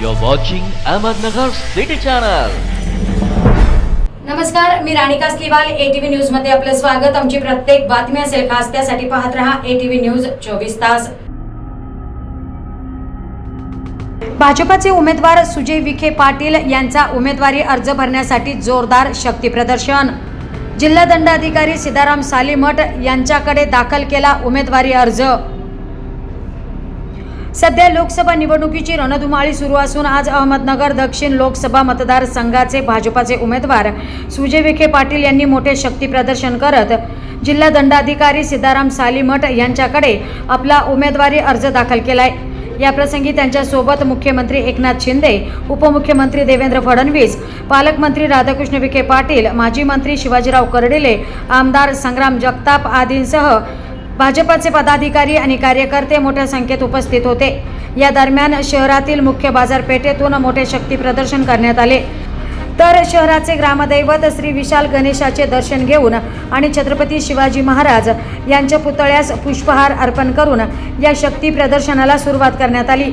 You're watching Ahmednagar City Channel. नमस्कार मी Ranika स्लिवाल ATV न्यूजमध्ये आपलं स्वागत. आमची प्रत्येक बातमी असेल खास त्यासाठी पाहत रहा एटीव्ही न्यूज चोवीस तास. भाजपाचे उमेदवार सुजय विखे पाटील यांचा उमेदवारी अर्ज भरण्यासाठी जोरदार शक्तीप्रदर्शन जिल्हा दंडाधिकारी सीताराम सालीमठ यांच्याकडे दाखल केला उमेदवारी अर्ज. सध्या लोकसभा निवडणुकीची रणधुमाळी सुरू असून आज अहमदनगर दक्षिण लोकसभा मतदारसंघाचे भाजपाचे उमेदवार सुजय विखे पाटील यांनी मोठे शक्ती प्रदर्शन करत जिल्हा दंडाधिकारी सीताराम सालीमठ यांच्याकडे आपला उमेदवारी अर्ज दाखल केलाय. याप्रसंगी त्यांच्यासोबत मुख्यमंत्री एकनाथ शिंदे उपमुख्यमंत्री देवेंद्र फडणवीस पालकमंत्री राधाकृष्ण विखे पाटील माजी मंत्री शिवाजीराव कर्डिले आमदार संग्राम जगताप आदींसह भाजपाचे पदाधिकारी आणि कार्यकर्ते मोठ्या संख्येत उपस्थित होते. या दरम्यान शहरातील मुख्य बाजारपेठेतून मोठे शक्ती प्रदर्शन करण्यात आले. तर शहराचे ग्रामदैवत श्री विशाल गणेशाचे दर्शन घेऊन आणि छत्रपती शिवाजी महाराज यांच्या पुतळ्यास पुष्पहार अर्पण करून या शक्ती प्रदर्शनाला सुरुवात करण्यात आली.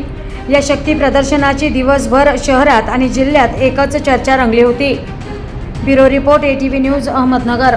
या शक्ती प्रदर्शनाची दिवसभर शहरात आणि जिल्ह्यात एकच चर्चा रंगली होती. Bureau report ATV news Ahmednagar.